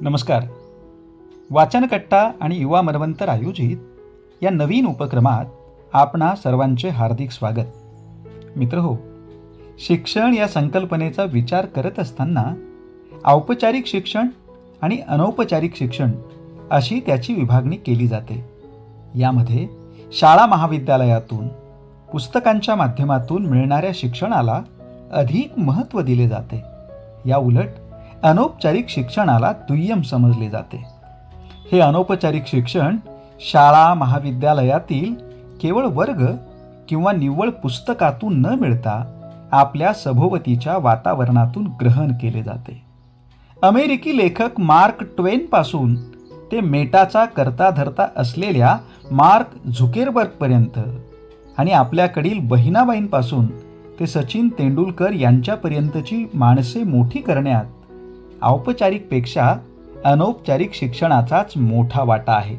नमस्कार. वाचनकट्टा आणि युवा मनवंतर आयोजित या नवीन उपक्रमात आपणा सर्वांचे हार्दिक स्वागत. मित्र हो शिक्षण या संकल्पनेचा विचार करत असताना औपचारिक शिक्षण आणि अनौपचारिक शिक्षण अशी त्याची विभागणी केली जाते. यामध्ये शाळा महाविद्यालयातून पुस्तकांच्या माध्यमातून मिळणाऱ्या शिक्षणाला अधिक महत्त्व दिले जाते. या उलट अनौपचारिक शिक्षणाला दुय्यम समजले जाते. हे अनौपचारिक शिक्षण शाळा महाविद्यालयातील केवळ वर्ग किंवा निव्वळ पुस्तकातून न मिळता आपल्या सभोवतीच्या वातावरणातून ग्रहण केले जाते. अमेरिकी लेखक मार्क ट्वेनपासून ते मेटाचा करता धरता असलेल्या मार्क झुकेरबर्गपर्यंत आणि आपल्याकडील बहिणाबाईंपासून ते सचिन तेंडुलकर यांच्यापर्यंतची माणसे मोठी करण्यात औपचारिकपेक्षा अनौपचारिक शिक्षणाचाच मोठा वाटा आहे.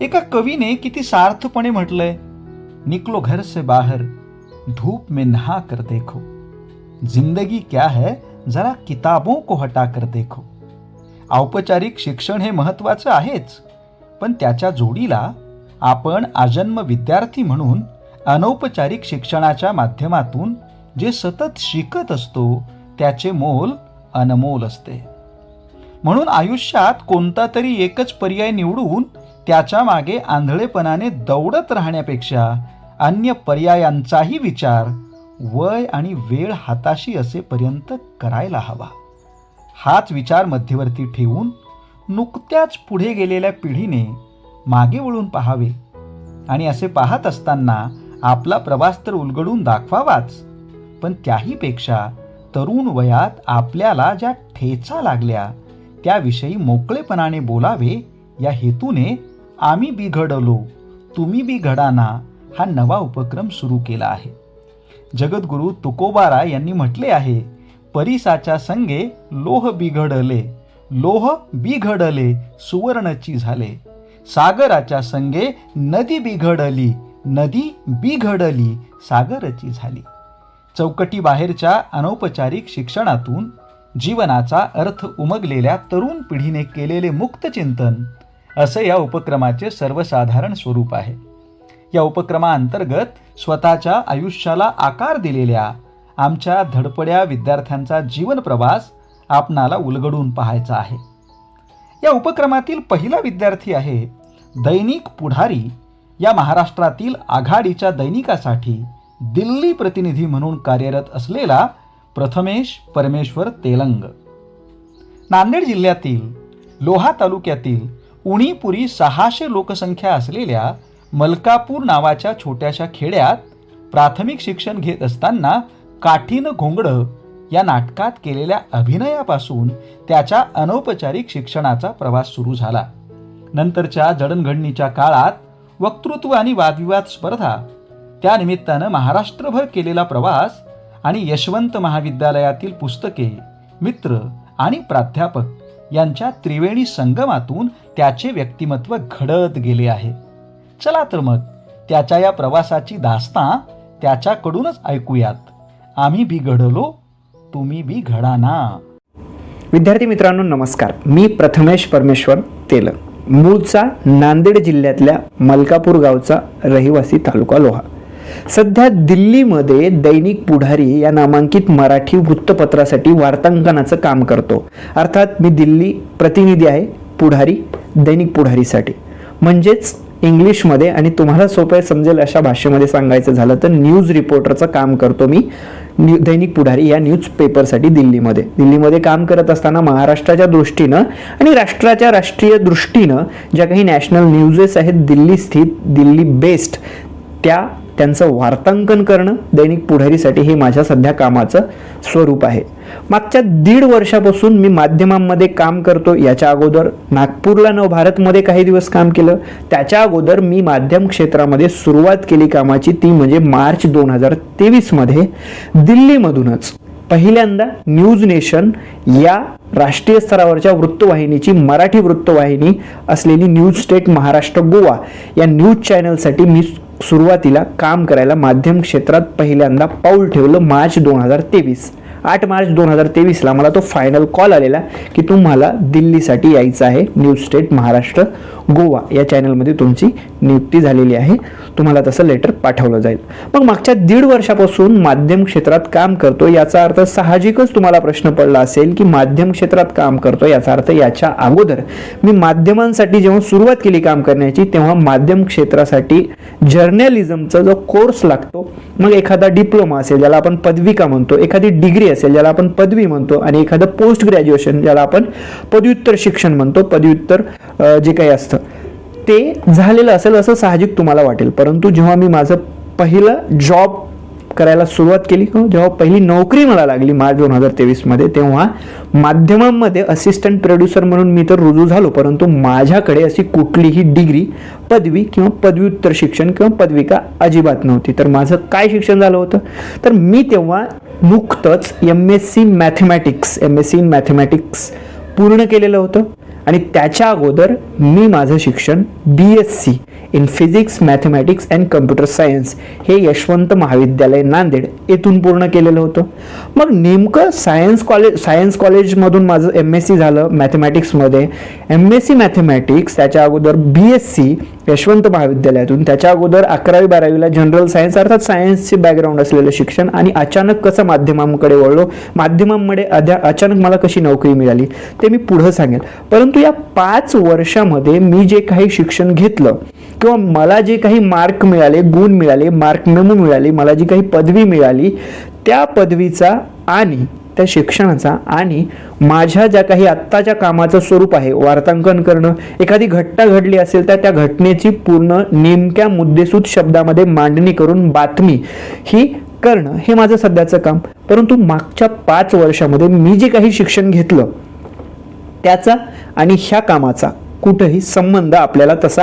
एका कवीने किती सार्थपणे म्हटलंय निकलो घर से बाहर धूप में नहा कर देखो. जिंदगी क्या है जरा किताबों को हटा कर देखो. औपचारिक शिक्षण हे महत्त्वाचं आहेच पण त्याच्या जोडीला आपण आजन्म विद्यार्थी म्हणून अनौपचारिक शिक्षणाच्या माध्यमातून जे सतत शिकत असतो त्याचे मोल अनमोल असते. म्हणून आयुष्यात कोणता तरी एकच पर्याय निवडून त्याच्यामागे आंधळेपणाने दौडत राहण्यापेक्षा अन्य पर्यायांचाही विचार वय आणि वेळ हाताशी असेपर्यंत करायला हवा. हाच विचार मध्यवर्ती ठेवून नुकत्याच पुढे गेलेल्या पिढीने मागे वळून पाहावे आणि असे पाहत असताना आपला प्रवास तर उलगडून दाखवावाच पण त्याहीपेक्षा तरुण वयात आपल्याला ज्या ठेचा लागल्या त्याविषयी मोकळेपणाने बोलावे या हेतूने आम्ही बिघडलो. तुम्ही बिघडाना हा नवा उपक्रम सुरू केला आहे. जगद्गुरू तुकोबारा यांनी म्हटले आहे परिसाच्या संगे लोह बिघडले लोह बिघडले सुवर्णची झाले. सागराच्या संगे नदी बिघडली नदी बिघडली सागरची झाली. चौकटीबाहेरच्या अनौपचारिक शिक्षणातून जीवनाचा अर्थ उमगलेल्या तरुण पिढीने केलेले मुक्त चिंतन असे या उपक्रमाचे सर्वसाधारण स्वरूप आहे. या उपक्रमाअंतर्गत स्वतःच्या आयुष्याला आकार दिलेल्या आमच्या धडपड्या विद्यार्थ्यांचा जीवन प्रवास आपणाला उलगडून पाहायचा आहे. या उपक्रमातील पहिला विद्यार्थी आहे दैनिक पुढारी या महाराष्ट्रातील आघाडीच्या दैनिकासाठी दिल्ली प्रतिनिधी म्हणून कार्यरत असलेला प्रथमेश परमेश्वर तेलंग. नांदेड जिल्ह्यातील लोहा तालुक्यातील उणीपुरी सहाशे लोकसंख्या असलेल्या मलकापूर नावाच्या छोट्याशा खेड्यात प्राथमिक शिक्षण घेत असताना काठीनं घोंगडं या नाटकात केलेल्या अभिनयापासून त्याच्या अनौपचारिक शिक्षणाचा प्रवास सुरू झाला. नंतरच्या जडणघडणीच्या काळात वक्तृत्व आणि वादविवाद स्पर्धा त्यानिमित्तानं महाराष्ट्रभर केलेला प्रवास आणि यशवंत महाविद्यालयातील पुस्तके मित्र आणि प्राध्यापक यांच्या त्रिवेणी संगमातून त्याचे व्यक्तिमत्व घडत गेले आहे. चला तर मग त्याच्या या प्रवासाची दास्ता त्याच्याकडूनच ऐकूयात. आम्ही बिघडलो तुम्ही बिघडाना विद्यार्थी मित्रांनो नमस्कार. मी प्रथमेश परमेश्वर तेलंग मूळचा नांदेड जिल्ह्यातल्या मलकापूर गावचा रहिवासी तालुका लोहा. सध्या दिल्लीमध्ये दैनिक पुढारी या नामांकित मराठी वृत्तपत्रासाठी वार्तांकनाचं काम करतो. अर्थात मी दिल्ली प्रतिनिधी आहे पुढारी दैनिक पुढारीसाठी. म्हणजेच इंग्लिशमध्ये आणि तुम्हाला सोपं समजेल अशा भाषेमध्ये सांगायचं झालं तर न्यूज रिपोर्टरचं काम करतो मी न्यू दैनिक पुढारी या न्यूज पेपरसाठी दिल्लीमध्ये. दिल्लीमध्ये काम करत असताना महाराष्ट्राच्या दृष्टीनं आणि राष्ट्राच्या राष्ट्रीय दृष्टीनं ज्या काही नॅशनल न्यूजेस आहेत दिल्ली स्थित दिल्ली बेस्ड त्या त्यांचं वार्तांकन करणं दैनिक पुढारीसाठी हे माझ्या सध्या कामाचं स्वरूप आहे. मागच्या दीड वर्षापासून मी माध्यमांमध्ये काम करतो. याच्या अगोदर नागपूरला नव भारतमध्ये काही दिवस काम केलं. त्याच्या अगोदर मी माध्यम क्षेत्रामध्ये सुरुवात केली कामाची ती म्हणजे मार्च दोन हजार तेवीसमध्ये दिल्लीमधूनच. पहिल्यांदा न्यूज नेशन या राष्ट्रीय स्तरावरच्या वृत्तवाहिनीची मराठी वृत्तवाहिनी असलेली न्यूज स्टेट महाराष्ट्र गोवा या न्यूज चॅनलसाठी मी सुरुवातीला काम करायला माध्यम क्षेत्रात पहिल्यांदा पाऊल ठेवलं मार्च दोन हजार तेवीस. आठ मार्च दोन हजार तेवीसला मला तो फायनल कॉल आलेला की तुम्हाला दिल्लीसाठी यायचं आहे न्यू स्टेट महाराष्ट्र. गोवा या चॅनलमध्ये तुमची नियुक्ती झालेली आहे. तुम्हाला तसं लेटर पाठवलं जाईल. मग मागच्या दीड वर्षापासून माध्यम क्षेत्रात काम करतो याचा अर्थ साहजिकच तुम्हाला प्रश्न पडला असेल की माध्यम क्षेत्रात काम करतो याचा अर्थ याच्या अगोदर मी माध्यमांसाठी जेव्हा सुरुवात केली काम करण्याची तेव्हा माध्यम क्षेत्रासाठी जर्नलिझमचा जो कोर्स लागतो मग एखादा डिप्लोमा असेल ज्याला आपण पदविका म्हणतो एखादी डिग्री असेल ज्याला आपण पदवी म्हणतो आणि एखादं पोस्ट ग्रॅज्युएशन ज्याला आपण पदव्युत्तर शिक्षण म्हणतो पदव्युत्तर जे काही असतं ते झालेलं असेल असं साहजिक तुम्हाला वाटेल. परंतु जेव्हा मी माझं पहिलं जॉब करायला सुरुवात केली किंवा जेव्हा पहिली नोकरी मला लागली मार्च दोन हजार तेवीसमध्ये तेव्हा माध्यमांमध्ये असिस्टंट प्रोड्युसर म्हणून मी तर रुजू झालो. परंतु माझ्याकडे अशी कुठलीही डिग्री पदवी किंवा पदव्युत्तर शिक्षण किंवा पदविका अजिबात नव्हती. तर माझं काय शिक्षण झालं होतं? तर मी तेव्हा नुकतंच M S C mathematics M S C in mathematics पूर्ण केलेलं होतं. आणि त्याच्या अगोदर मी माझं शिक्षण B S C in physics mathematics and computer science हे यशवंत महाविद्यालय नांदेड येथून पूर्ण केलेलं होतं. मग नेमकं सायन्स कॉलेज सायन्स कॉलेजमधून माझं एम एस सी झालं मॅथमॅटिक्समध्ये एम एस सी मॅथमॅटिक्स त्याच्या अगोदर बी एस सी यशवंत महाविद्यालयातून. त्याच्या अगोदर अकरावी बारावीला जनरल सायन्स अर्थात सायन्सचे बॅकग्राऊंड असलेलं शिक्षण. आणि अचानक कसं माध्यमांकडे वळलो? माध्यमांमध्ये अद्या अचानक मला कशी नोकरी मिळाली? ते मी पुढं सांगेन परंतु या पाच वर्षामध्ये मी जे काही शिक्षण घेतलं किंवा मला जे काही मार्क मिळाले गुण मिळाले मार्क मेमो मिळाली मला जी काही पदवी मिळाली त्या पदवीचा आणि त्या शिक्षणाचा आणि माझ्या ज्या काही आत्ताच्या कामाचं स्वरूप आहे वार्तांकन करणं एखादी घटना घडली असेल तर त्या घटनेची पूर्ण नेमक्या मुद्देसूद शब्दामध्ये मांडणी करून बातमी ही करणं हे माझं सध्याचं काम. परंतु मागच्या पाच वर्षामध्ये मी जे काही शिक्षण घेतलं त्याचा आणि ह्या कामाचा कुठंही संबंध आपल्याला तसा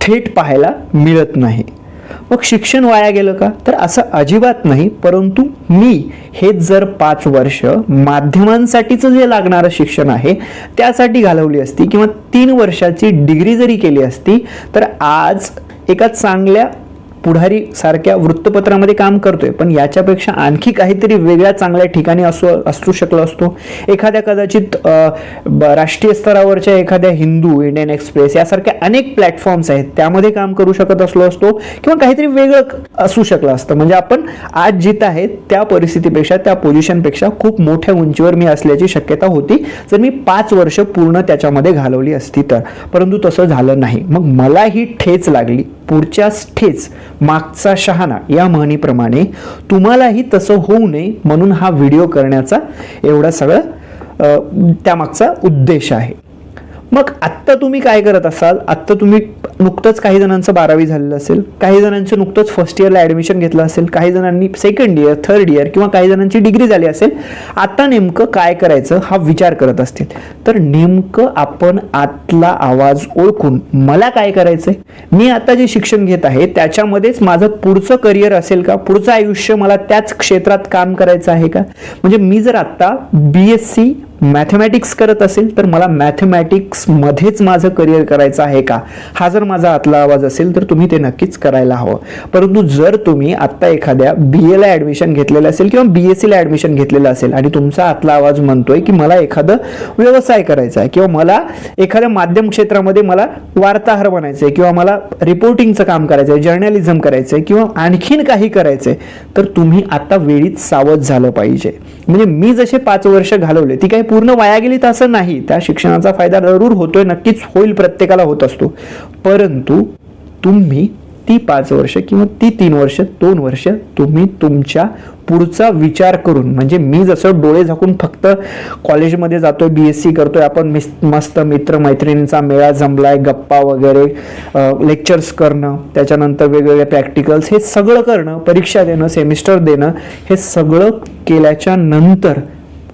थेट पाहायला मिळत नाही. मग शिक्षण वाया गेलं का? तर असं अजिबात नाही परंतु मी हेच जर पाच वर्ष माध्यमांसाठीचं जे लागणारं शिक्षण आहे त्यासाठी घालवली असती किंवा तीन वर्षाची डिग्री जरी केली असती तर आज एका चांगल्या पुढारी सारख्या वृत्तपत्रामध्ये काम करतोय पण याच्यापेक्षा आणखी काहीतरी वेगळ्या चांगल्या ठिकाणी असू असू शकलो असतो. एखाद्या कदाचित राष्ट्रीय स्तरावरच्या एखाद्या हिंदू इंडियन एक्सप्रेस यासारख्या अनेक प्लॅटफॉर्म्स आहेत त्यामध्ये काम करू शकत असलो असतो किंवा काहीतरी वेगळं असू शकलं असतं. म्हणजे आपण आज जिथं आहे त्या परिस्थितीपेक्षा त्या पोझिशनपेक्षा खूप मोठ्या उंचीवर मी असल्याची शक्यता होती. जर मी पाच वर्ष पूर्ण त्याच्यामध्ये घालवली असती तर. परंतु तसं झालं नाही. मग मला ही ठेच लागली. पुढच्याच ठेच मागचा शहाणा या म्हणीप्रमाणे तुम्हालाही तसं होऊ नये म्हणून हा व्हिडिओ करण्याचा एवढा सगळं त्यामागचा उद्देश आहे. मग आत्ता तुम्ही काय करत असाल? आत्ता तुम्ही नुकतंच काही जणांचं बारावी झालेलं असेल काही जणांचं नुकतंच फर्स्ट इयरला ॲडमिशन घेतलं असेल काही जणांनी सेकंड इयर थर्ड इयर किंवा काही जणांची डिग्री झाली असेल आता नेमकं काय करायचं हा विचार करत असतील. तर नेमकं आपण आतला आवाज ओळखून मला काय करायचं आहे मी आता जे शिक्षण घेत आहे त्याच्यामध्येच माझं पुढचं करिअर असेल का? पुढचं आयुष्य मला त्याच क्षेत्रात काम करायचं आहे का? म्हणजे मी जर आत्ता बी एस सी मॅथमॅटिक्स करत असेल तर मला मॅथमॅटिक्समध्येच माझं करिअर करायचं आहे का? हा जर माझा आतला आवाज असेल तर तुम्ही ते नक्कीच करायला हवं. परंतु जर तुम्ही आत्ता एखाद्या बी एला ॲडमिशन घेतलेलं असेल किंवा बी एस सीला ॲडमिशन घेतलेलं असेल आणि तुमचा आतला आवाज म्हणतोय की मला एखादं व्यवसाय करायचा आहे किंवा मला एखाद्या माध्यम क्षेत्रामध्ये मला वार्ताहर बनायचं आहे किंवा मला रिपोर्टिंगचं काम करायचं आहे जर्नलिझम करायचं आहे किंवा आणखीन काही करायचं आहे तर तुम्ही आत्ता वेळीच सावध झालं पाहिजे. म्हणजे मी जसे पाच वर्ष घालवले ती काही पूर्ण वाया गेली तर असं नाही. त्या शिक्षणाचा फायदा जरूर होतोय नक्कीच होईल प्रत्येकाला होत असतो. परंतु तुम्ही ती पाच वर्ष किंवा ती तीन वर्ष दोन वर्ष तुम्ही तुमच्या पुढचा विचार करून म्हणजे मी जसं डोळे झाकून फक्त कॉलेजमध्ये जातोय बी एस सी करतोय आपण मिस- मस्त मित्र मैत्रिणींचा मेळा जमलाय गप्पा वगैरे लेक्चर्स करणं त्याच्यानंतर वेगवेगळे प्रॅक्टिकल्स हे सगळं करणं परीक्षा देणं सेमिस्टर देणं हे सगळं केल्याच्यानंतर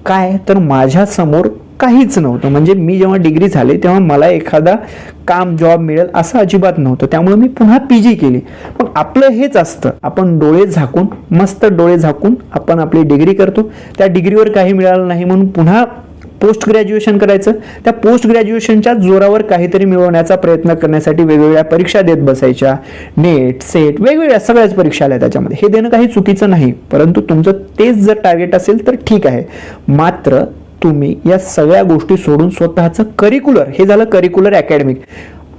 काय? तर माझ्यासमोर काहीच नव्हतं. म्हणजे मी जेव्हा डिग्री झाली तेव्हा मला एखादा काम जॉब मिळेल असं अजिबात नव्हतं. त्यामुळे मी पुन्हा पी जी केली. पण आपलं हेच असतं. आपण डोळे झाकून मस्त डोळे झाकून आपण आपली डिग्री करतो. त्या डिग्रीवर काही मिळालं नाही म्हणून पुन्हा पोस्ट ग्रॅज्युएशन करायचं. त्या पोस्ट ग्रॅज्युएशनच्या जोरावर काहीतरी मिळवण्याचा प्रयत्न करण्यासाठी वेगवेगळ्या परीक्षा देत बसायच्या. नेट सेट वेगवेगळ्या सगळ्याच परीक्षा आल्या त्याच्यामध्ये. हे देणं काही चुकीचं नाही परंतु तुमचं तेच जर टार्गेट असेल तर ठीक आहे. मात्र तुम्ही या सगळ्या गोष्टी सोडून स्वतःचं करिक्युलर हे झालं करिक्युलर अकॅडमिक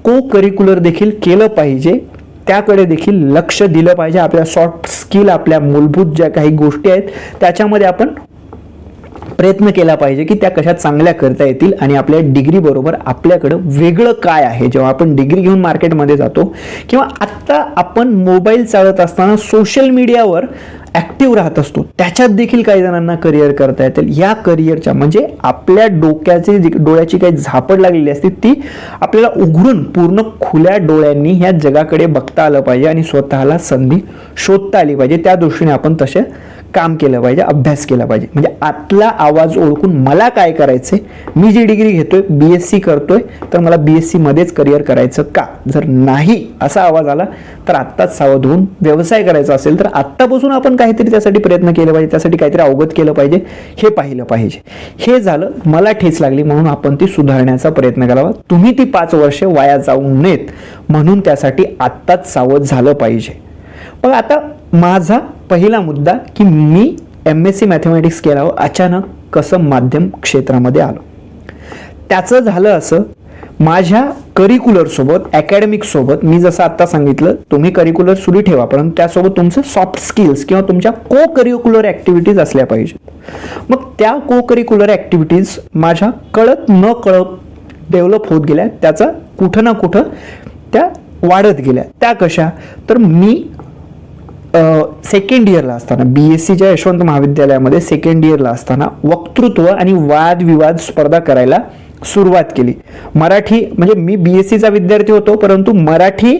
को करिक्युलर देखील केलं पाहिजे. त्याकडे देखील लक्ष दिलं पाहिजे. आपल्या सॉफ्ट स्किल आपल्या मूलभूत ज्या काही गोष्टी आहेत त्याच्यामध्ये आपण प्रयत्न केला पाहिजे की त्या कशा चांगल्या करता येतील आणि आपल्या डिग्री बरोबर आपल्याकडं वेगळं काय आहे. जेव्हा आपण डिग्री घेऊन मार्केटमध्ये जातो किंवा आत्ता आपण मोबाईल चालत असताना सोशल मीडियावर ॲक्टिव्ह राहत असतो त्याच्यात देखील काही जणांना करिअर करता येतील. या करिअरच्या म्हणजे आपल्या डोक्याची जी डोळ्याची काही झापड लागलेली असते ती आपल्याला उघडून पूर्ण खुल्या डोळ्यांनी ह्या जगाकडे बघता आलं पाहिजे आणि स्वतःला संधी शोधता आली पाहिजे. त्या दृष्टीने आपण तसे काम केलं पाहिजे अभ्यास केला पाहिजे. म्हणजे आतला आवाज ओळखून मला काय करायचंय? मी जी डिग्री घेतोय बी एस सी करतोय तर मला बी एस सीमध्येच करिअर करायचं का? जर नाही असा आवाज आला तर आत्ताच सावध होऊन व्यवसाय करायचा असेल तर आत्तापासून आपण काहीतरी त्यासाठी प्रयत्न केले पाहिजे त्यासाठी काहीतरी अवगत केलं पाहिजे हे पाहिलं पाहिजे. हे झालं मला ठेच लागली म्हणून आपण ती सुधारण्याचा प्रयत्न करावा. तुम्ही ती पाच वर्षे वाया जाऊ नयेत म्हणून त्यासाठी आत्ताच सावध झालं पाहिजे. मग आता माझा पहिला मुद्दा की मी एम एस सी मॅथमॅटिक्स केल्यावर अचानक कसं माध्यम क्षेत्रामध्ये आलो? त्याचं झालं असं माझ्या करिक्युलरसोबत अकॅडमिकसोबत मी जसं आत्ता सांगितलं तुम्ही करिक्युलर सुरू ठेवा परंतु त्यासोबत तुमचं सॉफ्ट स्किल्स किंवा तुमच्या को करिक्युलर ॲक्टिव्हिटीज असल्या पाहिजेत. मग त्या को करिक्युलर ॲक्टिव्हिटीज माझ्या कळत न कळत डेव्हलप होत गेल्या त्याचा कुठं ना कुठं त्या वाढत गेल्या. त्या कशा? तर मी सेकंड इयरला असताना बी एस सीच्या यशवंत महाविद्यालयामध्ये सेकंड इयरला असताना वक्तृत्व आणि वादविवाद स्पर्धा करायला सुरुवात केली. मराठी म्हणजे मी बी एस सीचा विद्यार्थी होतो परंतु मराठी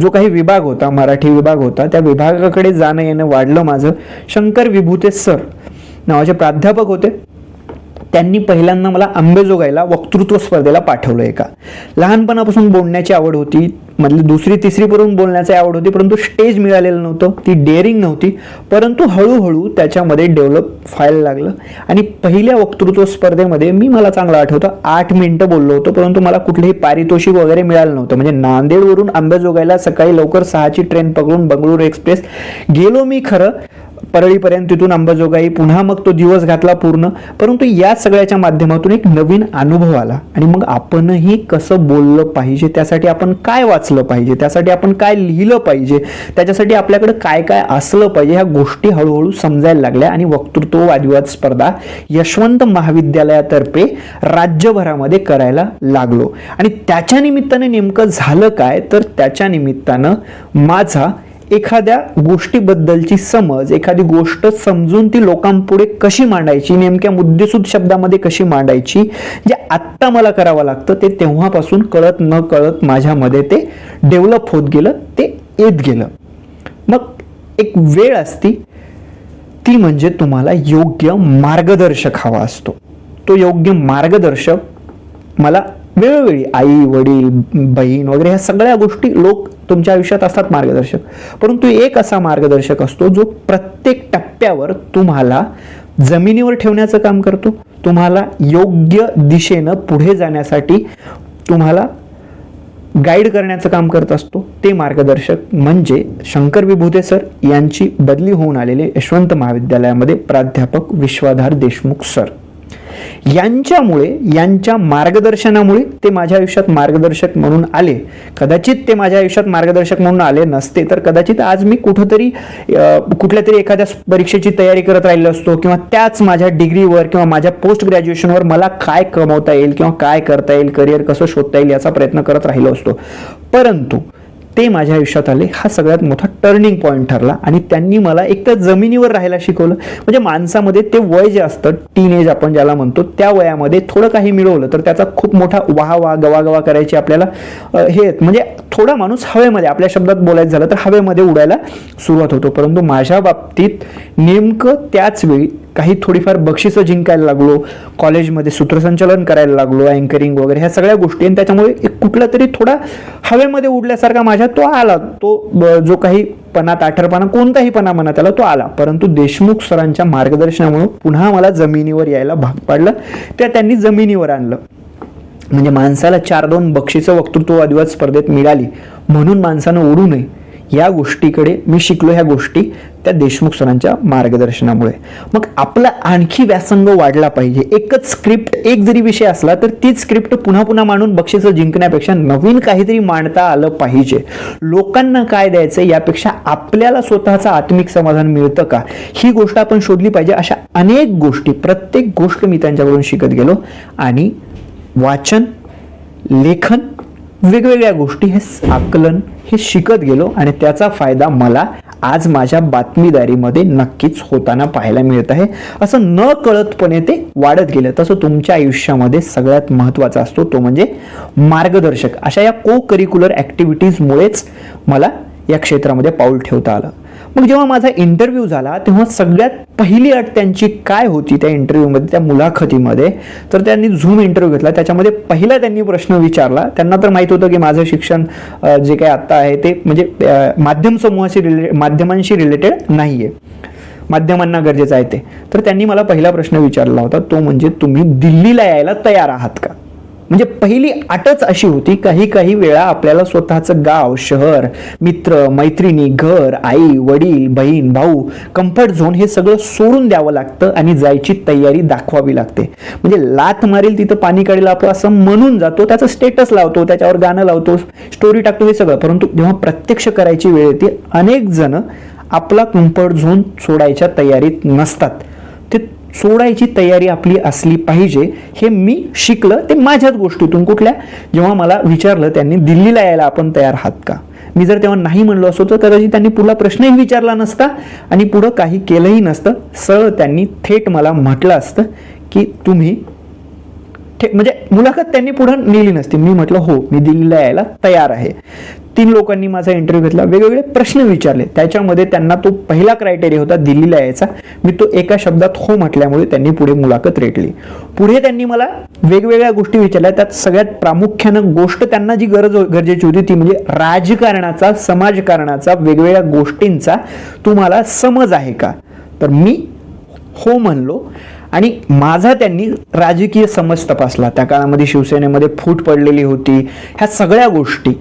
जो काही विभाग होता मराठी विभाग होता त्या विभागाकडे जाणं येणं वाढलं माझं. शंकर विभूते सर नावाचे प्राध्यापक होते. त्यांनी पहिल्यांदा मला आंबेजोगाईला वक्तृत्व स्पर्धेला पाठवलं एका. लहानपणापासून बोलण्याची आवड होती. मधली दुसरी तिसरीपर्यंत बोलण्याची आवड होती परंतु स्टेज मिळालेलं नव्हतं ती डेअरिंग नव्हती. परंतु हळूहळू त्याच्यामध्ये डेव्हलप व्हायला लागलं. आणि पहिल्या वक्तृत्व स्पर्धेमध्ये मी मला चांगलं आठवतं आठ मिनिटं बोललो होतो परंतु मला कुठलेही पारितोषिक वगैरे मिळालं नव्हतं. म्हणजे नांदेडवरून आंबेजोगाईला सकाळी लवकर सहाची ट्रेन पकडून बंगळुरू एक्सप्रेस गेलो मी खरं. परळीपर्यंत तिथून अंबाजोगाई पुन्हा मग तो दिवस घातला पूर्ण. परंतु या सगळ्याच्या माध्यमातून एक नवीन अनुभव आला. आणि मग आपणही कसं बोललं पाहिजे त्यासाठी आपण काय वाचलं पाहिजे त्यासाठी आपण काय लिहिलं पाहिजे त्याच्यासाठी आपल्याकडे काय काय असलं पाहिजे ह्या गोष्टी हळूहळू समजायला लागल्या. आणि वक्तृत्व वादविवाद स्पर्धा यशवंत महाविद्यालयातर्फे राज्यभरामध्ये करायला लागलो. आणि त्याच्या निमित्ताने नेमकं झालं काय? तर त्याच्या निमित्तानं माझा एखाद्या गोष्टीबद्दलची समज एखादी गोष्ट समजून ती लोकांपुढे कशी मांडायची नेमक्या मुद्देसूद शब्दामध्ये कशी मांडायची जे आत्ता मला करावं लागतं ते तेव्हापासून कळत न कळत माझ्यामध्ये ते डेव्हलप होत गेलं ते येत गेलं. मग एक वेळ असती ती म्हणजे तुम्हाला योग्य मार्गदर्शक हवा असतो. तो योग्य मार्गदर्शक मला वेळोवेळी आई वडील बहीण वगैरे ह्या सगळ्या गोष्टी लोक तुमच्या आयुष्यात असतात मार्गदर्शक. परंतु एक असा मार्गदर्शक असतो जो प्रत्येक टप्प्यावर तुम्हाला जमिनीवर ठेवण्याचं काम करतो. तुम्हाला योग्य दिशेनं पुढे जाण्यासाठी तुम्हाला गाईड करण्याचं काम करत असतो. ते मार्गदर्शक म्हणजे शंकर विभूते सर यांची बदली होऊन आलेले यशवंत महाविद्यालयामध्ये प्राध्यापक विश्वाधार देशमुख सर. यांच्यामुळे यांच्या मार्गदर्शनामुळे ते माझ्या आयुष्यात मार्गदर्शक म्हणून आले. कदाचित ते माझ्या आयुष्यात मार्गदर्शक म्हणून आले नसते तर कदाचित आज मी कुठंतरी कुठल्या तरी एखाद्या परीक्षेची तयारी करत राहिलो असतो किंवा त्याच माझ्या डिग्रीवर किंवा माझ्या पोस्ट ग्रॅज्युएशनवर मला काय कमवता येईल किंवा काय करता येईल करिअर कसं शोधता येईल याचा प्रयत्न करत राहिलो असतो. परंतु ते माझ्या आयुष्यात आले. हा सगळ्यात मोठा टर्निंग पॉईंट ठरला. आणि त्यांनी मला एक तर जमिनीवर राहायला शिकवलं. म्हणजे माणसामध्ये ते वय जे असतं टीनेज आपण ज्याला म्हणतो त्या वयामध्ये थोडं काही मिळवलं तर त्याचा खूप मोठा वाह वाह गवा गवा करायची आपल्याला हे आहेत. म्हणजे थोडा माणूस हवेमध्ये आपल्या शब्दात बोलायचं झालं तर हवेमध्ये उडायला सुरुवात होतो. परंतु माझ्या बाबतीत नेमकं त्याच वेळी काही थोडीफार बक्षिसं जिंकायला लागलो कॉलेजमध्ये सूत्रसंचालन करायला लागलो अँकरिंग वगैरे ह्या सगळ्या गोष्टी. आणि त्याच्यामुळे एक कुठला तरी थोडा हवेमध्ये उडल्यासारखा माझ्या तो आला. तो ब- जो काही पणा ताठरपणा कोणताही पणा म्हणा त्याला तो आला. परंतु देशमुख सरांच्या मार्गदर्शनामुळे पुन्हा मला जमिनीवर यायला भाग पाडलं. त्या त्यांनी जमिनीवर आणलं. म्हणजे माणसाला चार दोन बक्षिसं वक्तृत्ववादिवाद स्पर्धेत मिळाली. म्हणून माणसानं ओढू नये. या गोष्टीकडे मी शिकलो ह्या गोष्टी त्या देशमुख सरांच्या मार्गदर्शनामुळे. मग आपला आणखी व्यासंग वाढला पाहिजे. एकच स्क्रिप्ट एक जरी विषय असला तर तीच स्क्रिप्ट पुन्हा पुन्हा मांडून बक्षिसं जिंकण्यापेक्षा नवीन काहीतरी मांडता आलं पाहिजे. लोकांना काय द्यायचं यापेक्षा आपल्याला स्वतःचं आत्मिक समाधान मिळतं का? ही गोष्ट आपण शोधली पाहिजे अशा अनेक गोष्टी. प्रत्येक गोष्ट मी त्यांच्याकडून शिकत गेलो. आणि वाचन लेखन वेगवेगळ्या गोष्टी हे आकलन हे शिकत गेलो आणि त्याचा फायदा मला आज माझ्या बातमीदारीमध्ये नक्कीच होताना पाहायला मिळत आहे. असं न कळतपणे ते वाढत गेलं. तसं तुमच्या आयुष्यामध्ये सगळ्यात महत्त्वाचा असतो तो म्हणजे मार्गदर्शक. अशा या को करिक्युलर ॲक्टिव्हिटीजमुळेच मला या क्षेत्रामध्ये पाऊल ठेवता आलं. मग जेव्हा माझा इंटरव्ह्यू झाला तेव्हा सगळ्यात पहिली अट त्यांची काय होती त्या इंटरव्ह्यूमध्ये त्या मुलाखतीमध्ये? तर त्यांनी झूम इंटरव्ह्यू घेतला. त्याच्यामध्ये पहिला त्यांनी प्रश्न विचारला. त्यांना तर माहीत होतं की माझं शिक्षण जे काही आत्ता आहे ते म्हणजे माध्यम समूहाशी रिले माध्यमांशी रिलेटेड नाही आहे माध्यमांना गरजेचं आहे ते. तर त्यांनी मला पहिला प्रश्न विचारला होता तो म्हणजे तुम्ही दिल्लीला यायला तयार आहात का? म्हणजे पहिली अटच अशी होती काही काही वेळा आपल्याला स्वतःचं गाव शहर मित्र मैत्रिणी घर आई वडील बहीण भाऊ कम्फर्ट झोन हे सगळं सोडून द्यावं लागतं आणि जायची तयारी दाखवावी लागते. म्हणजे लात मारेल तिथं पाणी काढेल आपलं असं म्हणून जातो त्याचं स्टेटस लावतो त्याच्यावर गाणं लावतो स्टोरी टाकतो हे सगळं. परंतु जेव्हा प्रत्यक्ष करायची वेळ येते अनेक जण आपला कम्फर्ट झोन सोडायच्या तयारीत नसतात. सोडायची तयारी आपली असली पाहिजे हे मी शिकलं ते माझ्याच गोष्टीतून. कुठल्या? जेव्हा मला विचारलं त्यांनी दिल्लीला यायला आपण तयार आहात का? मी जर तेव्हा नाही म्हणलो असतो तर कदाचित त्यांनी पुढला प्रश्नही विचारला नसता आणि पुढं काही केलंही नसतं. सरळ त्यांनी थेट मला म्हटलं असतं की तुम्ही म्हणजे मुलाखत त्यांनी पुढे नेली नसती. मी म्हटलं हो मी दिल्लीला यायला तयार आहे. तीन लोकांनी माझा इंटरव्ह्यू घेतला. वेगवेगळे प्रश्न विचारले. त्याच्यामध्ये त्यांना तो पहिला क्रायटेरिया होता दिल्लीला यायचा. मी तो एका शब्दात हो म्हटल्यामुळे त्यांनी पुढे मुलाखत रेटली. पुढे त्यांनी मला वेगवेगळ्या गोष्टी विचारल्या. त्यात सगळ्यात प्रामुख्यानं गोष्ट त्यांना जी गरज हो-, गरजेची होती ती म्हणजे राजकारणाचा समाजकारणाचा वेगवेगळ्या गोष्टींचा तुम्हाला समज आहे का? तर मी हो म्हणलो. आणि माझा त्यांनी राजकीय समज तपासला. त्या काळामध्ये शिवसेनेमध्ये फूट पडलेली होती. ह्या सगळ्या गोष्टी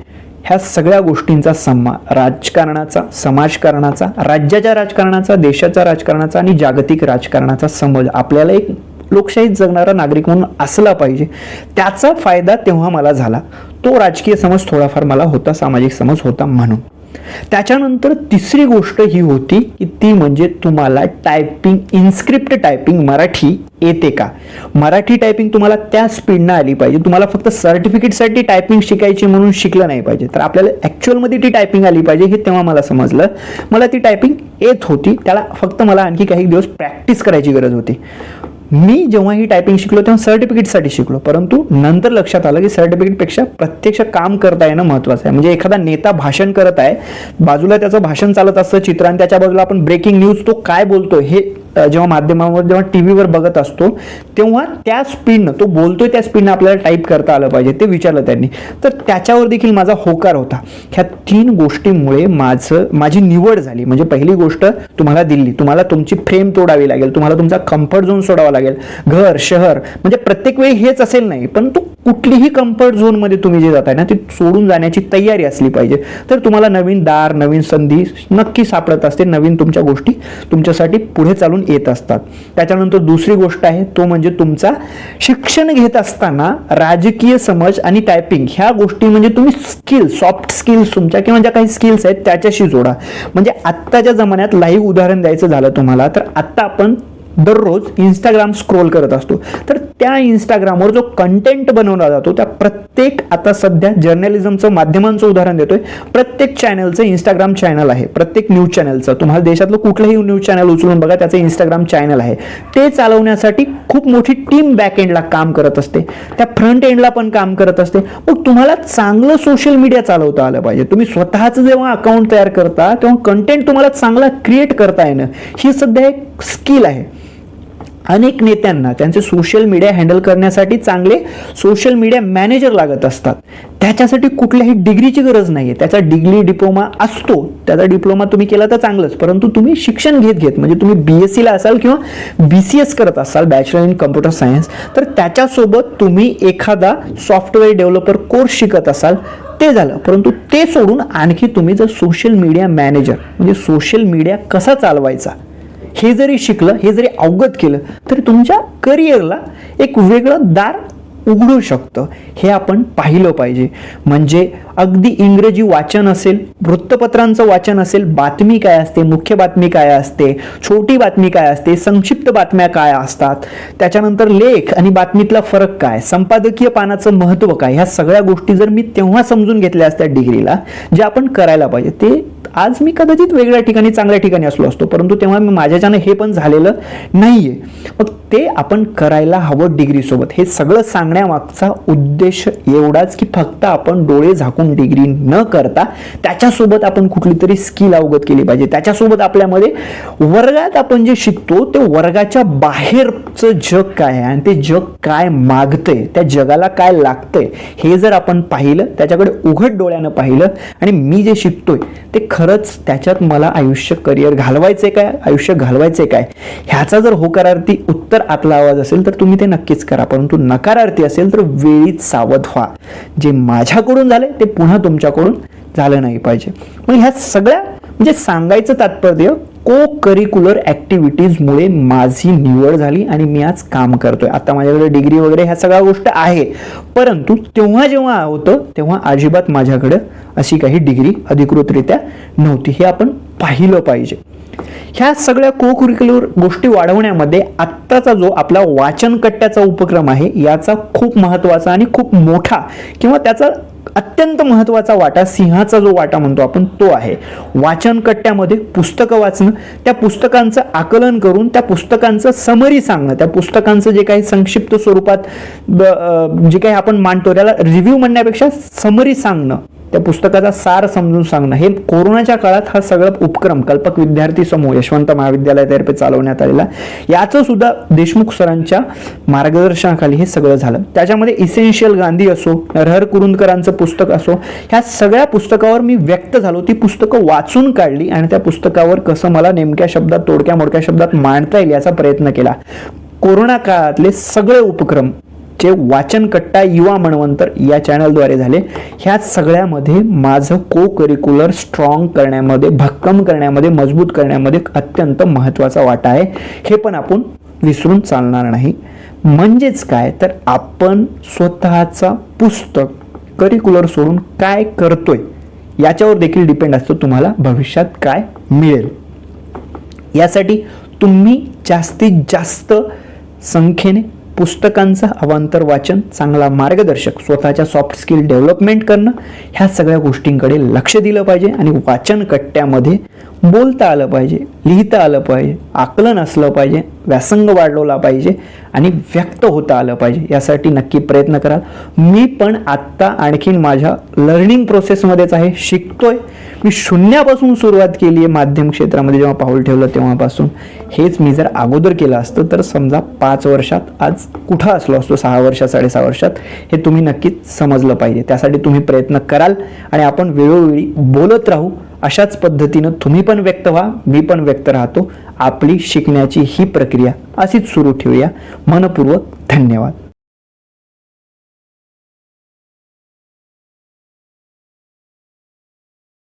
ह्या सगळ्या गोष्टींचा समा राजकारणाचा समाजकारणाचा राज्याच्या राजकारणाचा देशाच्या राजकारणाचा आणि जागतिक राजकारणाचा समज. आपल्याला एक लोकशाहीत जगणारा नागरिक म्हणून असला पाहिजे. त्याचा फायदा तेव्हा मला झाला. तो राजकीय समज थोडाफार मला होता सामाजिक समज होता म्हणून. त्याच्यानंतर तिसरी गोष्ट ही होती की ती म्हणजे तुम्हाला टायपिंग इन्स्क्रिप्ट टायपिंग मराठी येते का? मराठी टायपिंग तुम्हाला त्या स्पीडनं आली पाहिजे. तुम्हाला फक्त सर्टिफिकेटसाठी टायपिंग शिकायची म्हणून शिकलं नाही पाहिजे. तर आपल्याला ॲक्च्युअलमध्ये ती टायपिंग आली पाहिजे हे तेव्हा मला समजलं. मला ती टायपिंग येत होती. त्याला फक्त मला आणखी काही दिवस प्रॅक्टिस करायची गरज होती. मी जेव्हा ही टायपिंग शिकलो तेव्हा सर्टिफिकेटसाठी शिकलो. परंतु नंतर लक्षात आलं की सर्टिफिकेटपेक्षा प्रत्यक्ष काम करता येणं महत्त्वाचं आहे. म्हणजे एखादा नेता भाषण करत आहे बाजूला त्याचं भाषण चालत असतं चित्र आणि त्याच्या बाजूला आपण ब्रेकिंग न्यूज तो काय बोलतोय हे जेव्हा माध्यमावर जेव्हा टी व्हीवर बघत असतो तेव्हा त्या स्पीडनं तो बोलतोय त्या स्पीडनं आपल्याला टाईप करता आलं पाहिजे ते विचारलं त्यांनी. तर त्याच्यावर देखील माझा होकार होता. ह्या तीन गोष्टींमुळे माझं माझी निवड झाली. म्हणजे पहिली गोष्ट तुम्हाला दिल्ली. तुम्हाला तुमची फ्रेम तोडावी लागेल. तुम्हाला तुमचा कम्फर्ट झोन सोडावा लागेल. घर शहर म्हणजे प्रत्येक वेळी हेच असेल नाही पण तो कुठलीही कम्फर्ट झोनमध्ये तुम्ही जे जाताय ना ती सोडून जाण्याची तयारी असली पाहिजे. तर तुम्हाला नवीन दार नवीन संधी नक्की सापडत असते. नवीन तुमच्या गोष्टी तुमच्यासाठी पुढे चालून येत असतात. त्याच्यानंतर दुसरी गोष्ट आहे तो म्हणजे तुमचा शिक्षण घेत असताना राजकीय समज आणि टायपिंग ह्या गोष्टी म्हणजे तुम्ही स्किल सॉफ्ट स्किल्स तुमच्या किंवा ज्या काही स्किल्स आहेत त्याच्याशी जोडा. म्हणजे आत्ताच्या जमान्यात लाईव्ह उदाहरण द्यायचं झालं तुम्हाला तर आत्ता आपण दररोज इंस्टाग्राम स्क्रोल करत असतो. तर त्या इंस्टाग्रामवर जो कंटेंट बनवला जातो त्या प्रत्येक आता सध्या जर्नलिझमचं माध्यमांचं उदाहरण देतोय. प्रत्येक चॅनलचं इंस्टाग्राम चॅनल आहे. प्रत्येक न्यूज चॅनलचं तुम्हाला देशातलं कुठलंही न्यूज चॅनल उचलून बघा त्याचं इंस्टाग्राम चॅनल आहे. ते चालवण्यासाठी खूप मोठी टीम बॅक एंडला काम करत असते. त्या फ्रंट एंडला पण काम करत असते. मग तुम्हाला चांगलं सोशल मीडिया चालवता आलं पाहिजे. तुम्ही स्वतःचं जेव्हा अकाउंट तयार करता तेव्हा कंटेंट तुम्हाला चांगला क्रिएट करता येणं. ही सध्या एक स्किल आहे. अनेक नेत्यांना त्यांचे सोशल मीडिया हँडल करण्यासाठी चांगले सोशल मीडिया मॅनेजर लागत असतात. त्याच्यासाठी कुठल्याही डिग्रीची गरज नाही आहे त्याचा डिग्री डिप्लोमा असतो. त्याचा डिप्लोमा तुम्ही केला तर चांगलंच. परंतु तुम्ही शिक्षण घेत घेत म्हणजे तुम्ही बी एस सीला असाल किंवा बी सी एस करत असाल बॅचलर इन कम्प्युटर सायन्स तर त्याच्यासोबत तुम्ही एखादा सॉफ्टवेअर डेव्हलपर कोर्स शिकत असाल ते झालं. परंतु ते सोडून आणखी तुम्ही जर सोशल मीडिया मॅनेजर म्हणजे सोशल मीडिया कसा चालवायचा? हे जरी शिकलं हे जरी अवगत केलं तरी तुमच्या करिअरला एक वेगळं दार उघडू शकतं. हे आपण पाहिलं पाहिजे. म्हणजे अगदी इंग्रजी वाचन असेल वृत्तपत्रांचं वाचन असेल बातमी काय असते मुख्य बातमी काय असते छोटी बातमी काय असते संक्षिप्त बातम्या काय असतात त्याच्यानंतर लेख आणि बातमीतला फरक काय संपादकीय पानाचं महत्त्व काय ह्या सगळ्या गोष्टी जर मी तेव्हा समजून घेतल्या असत्या डिग्रीला जे आपण करायला पाहिजे ते आज मी कदाचित वेगळ्या ठिकाणी चांगल्या ठिकाणी असलो असतो परंतु तेव्हा मी माझ्याच्यानं हे पण झालेलं नाहीये. मग ते आपण करायला हवं डिग्री सोबत हे सगळं सांगण्यामागचा उद्देश एवढाच की फक्त आपण डोळे झाकून डिग्री न करता त्याच्यासोबत आपण कुठली तरी स्किल अवगत केली पाहिजे. त्याच्यासोबत आपल्यामध्ये वर्गात आपण जे शिकतो ते वर्गाच्या बाहेरचं जग काय आहे आणि ते जग काय मागतंय त्या जगाला काय लागतंय हे जर आपण पाहिलं त्याच्याकडे उघड डोळ्यानं पाहिलं आणि मी जे शिकतोय ते खरंच त्याच्यात मला आयुष्य करिअर घालवायचंय काय? आयुष्य घालवायचंय काय? ह्याचा जर होकारार्थी उत्तर आतला आवाज असेल तर तुम्ही ते नक्कीच करा. परंतु नकारार्थी असेल तर वेळीच सावध व्हा. जे माझ्याकडून झाले ते पुन्हा तुमच्याकडून झालं नाही पाहिजे. मग ह्या सगळ्या म्हणजे सांगायचं तात्पर्य को करिक्युलर ॲक्टिव्हिटीजमुळे माझी निवड झाली आणि मी आज काम करतोय. आता माझ्याकडे डिग्री वगैरे ह्या सगळ्या गोष्ट आहे. परंतु तेव्हा जेव्हा होतं तेव्हा अजिबात माझ्याकडे अशी काही डिग्री अधिकृतरित्या नव्हती. हे आपण पाहिलं पाहिजे. ह्या सगळ्या को कुरिक्युलर गोष्टी वाढवण्यामध्ये आत्ताचा जो आपला वाचन कट्ट्याचा उपक्रम आहे याचा खूप महत्त्वाचा आणि खूप मोठा किंवा त्याचा अत्यंत महत्त्वाचा वाटा सिंहाचा जो वाटा म्हणतो आपण तो आहे. वाचन कट्ट्यामध्ये पुस्तकं वाचणं त्या पुस्तकांचं आकलन करून त्या पुस्तकांचं समरी सांगणं त्या पुस्तकांचं जे काही संक्षिप्त स्वरूपात जे काही आपण मांडतो त्याला रिव्ह्यू म्हणण्यापेक्षा समरी सांगणं. त्या पुस्तकाचा सार समजून सांगणं. हे कोरोनाच्या काळात हा सगळा उपक्रम कल्पक विद्यार्थी समूह यशवंत महाविद्यालयातर्फे चालवण्यात आलेला याचं सुद्धा देशमुख सरांच्या मार्गदर्शनाखाली हे सगळं झालं. त्याच्यामध्ये इसेन्शियल गांधी असो नरहर कुरुंदकरांचं पुस्तक असो ह्या सगळ्या पुस्तकावर मी व्यक्त झालो. ती पुस्तकं वाचून काढली आणि त्या पुस्तकावर कसं मला नेमक्या शब्दात तोडक्या मोडक्या शब्दात मांडता येईल याचा प्रयत्न केला. कोरोना काळातले सगळे उपक्रम जे वाचन कट्टा युवा मणवंतर या चॅनलद्वारे झाले ह्या सगळ्यामध्ये माझं को करिक्युलर स्ट्रॉंग करण्यामध्ये भक्कम करण्यामध्ये मजबूत करण्यामध्ये अत्यंत महत्त्वाचा वाटा आहे. हे पण आपण विसरून चालणार नाही. म्हणजेच काय? तर आपण स्वतःचा पुस्तक करिक्युलर सोडून काय करतोय याच्यावर देखील डिपेंड असतो तुम्हाला भविष्यात काय मिळेल. यासाठी तुम्ही जास्तीत जास्त संख्येने पुस्तकांचं अवांतर वाचन चांगला मार्गदर्शक स्वतःच्या सॉफ्ट स्किल डेव्हलपमेंट करणं ह्या सगळ्या गोष्टींकडे लक्ष दिलं पाहिजे आणि वाचन कट्ट्यामध्ये बोलता आलं पाहिजे लिहिता आलं पाहिजे आकलन असलं पाहिजे व्यासंग वाढवला पाहिजे आणि व्यक्त होता आलं पाहिजे. यासाठी नक्की प्रयत्न कराल मी पण आत्ता आणखीन माझ्या लर्निंग प्रोसेसमध्येच आहे शिकतोय. मी शून्यापासून सुरुवात केली आहे माध्यम क्षेत्रामध्ये जेव्हा पाऊल ठेवलं तेव्हापासून. हेच मी जर अगोदर केलं असतं तर समजा पाच वर्षात आज कुठं असलो असतो सहा वर्षात साडेसहा वर्षात हे तुम्ही नक्कीच समजलं पाहिजे. त्यासाठी तुम्ही प्रयत्न कराल आणि आपण वेळोवेळी बोलत राहू. अशाच पद्धतीनं तुम्ही पण व्यक्त व्हा मी पण व्यक्त राहतो. आपली शिकण्याची ही प्रक्रिया अशीच सुरू ठेवूया. मनपूर्वक धन्यवाद.